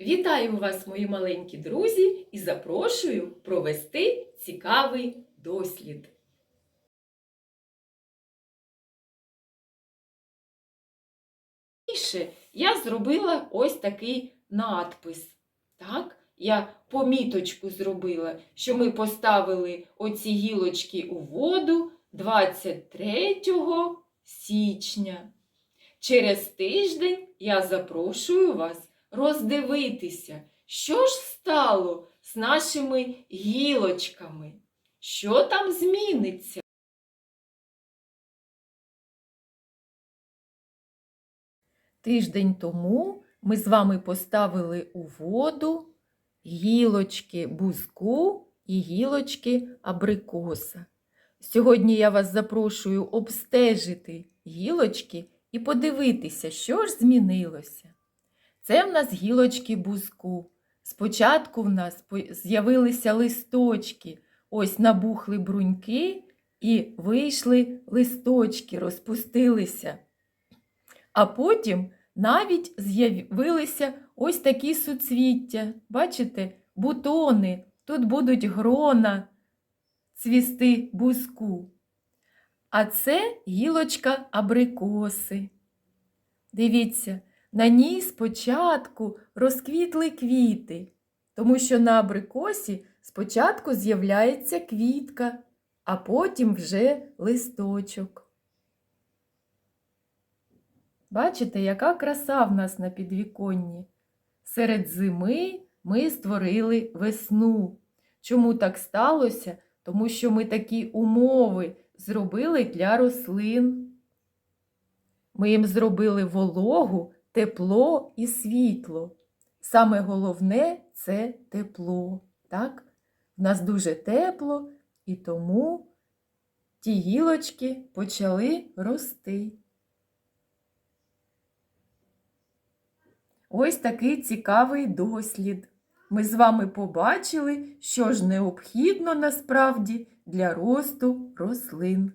Вітаю вас, мої маленькі друзі, і запрошую провести цікавий дослід. Я зробила ось такий надпис. Так? Я поміточку зробила, що ми поставили оці гілочки у воду 23 січня. Через тиждень я запрошую вас роздивитися, що ж стало з нашими гілочками, що там зміниться. Тиждень тому ми з вами поставили у воду гілочки бузку і гілочки абрикоса. Сьогодні я вас запрошую обстежити гілочки і подивитися, що ж змінилося. Це в нас гілочки бузку. Спочатку в нас з'явилися листочки, ось набухли бруньки і вийшли листочки, розпустилися. А потім навіть з'явилися ось такі суцвіття. Бачите, бутони, тут будуть грона цвісти бузку. А це гілочка абрикоси. Дивіться, на ній спочатку розквітли квіти, тому що на абрикосі спочатку з'являється квітка, а потім вже листочок. Бачите, яка краса в нас на підвіконні? Серед зими ми створили весну. Чому так сталося? Тому що ми такі умови зробили для рослин. Ми їм зробили вологу, тепло і світло. Саме головне це тепло. Так? В нас дуже тепло, і тому ті гілочки почали рости. Ось такий цікавий дослід. Ми з вами побачили, що ж необхідно насправді для росту рослин.